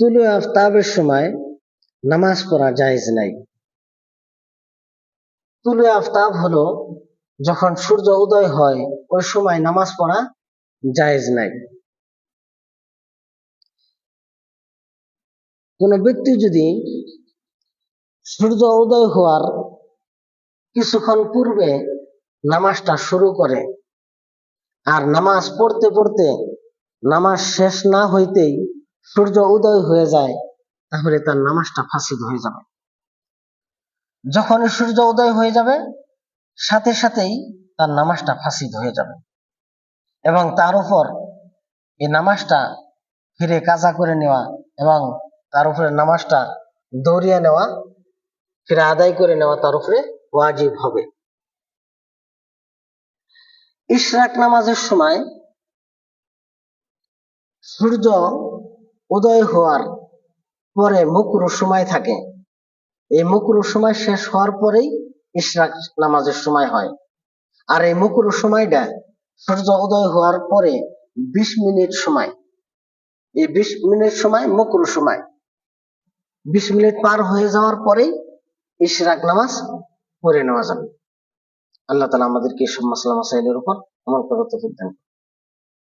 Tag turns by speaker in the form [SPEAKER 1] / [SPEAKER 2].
[SPEAKER 1] তুলু আফতাবের সময় নামাজ পড়া জায়েজ নাই। তুলু আফতাব হলো যখন সূর্য উদয় হয়, ওই সময় নামাজ পড়া জায়েজ নাই। কোন ব্যক্তি যদি সূর্য উদয় হওয়ার কিছুক্ষণ পূর্বে নামাজটা শুরু করে আর নামাজ পড়তে পড়তে নামাজ শেষ না হইতেই সূর্য উদয় হয়ে যায়, তাহলে তার নামাজটা ফাসিদ হয়ে যাবে। যখনই সূর্য উদয় হয়ে যাবে, সাথে সাথেই তার নামাজটা ফাসিদ হয়ে যাবে। এবং তার উপর এই নামাজটা ফিরে কাজা করে নেওয়া এবং তার উপরে নামাজটা দৌড়িয়ে নেওয়া, ফিরে আদায় করে নেওয়া তার উপরে ওয়াজিব হবে। ইশরাক নামাজের সময় সূর্য উদয় হওয়ার পরে মুকরু সময় থাকে। এই মুকরু সময় শেষ হওয়ার পরেই ইশরাক নামাজের সময় হয়। আর এই মুকরু সময়টা সূর্য উদয় হওয়ার পরে বিশ মিনিট সময়। এই বিশ মিনিট সময় মুকরু সময়। বিশ মিনিট পার হয়ে যাওয়ার পরেই ইশরাক নামাজ পড়ে নেওয়া যাবে। আল্লাহ তালা আমাদেরকে সব মাসলা মাসাইলের উপর আমল করার তৌফিক দান।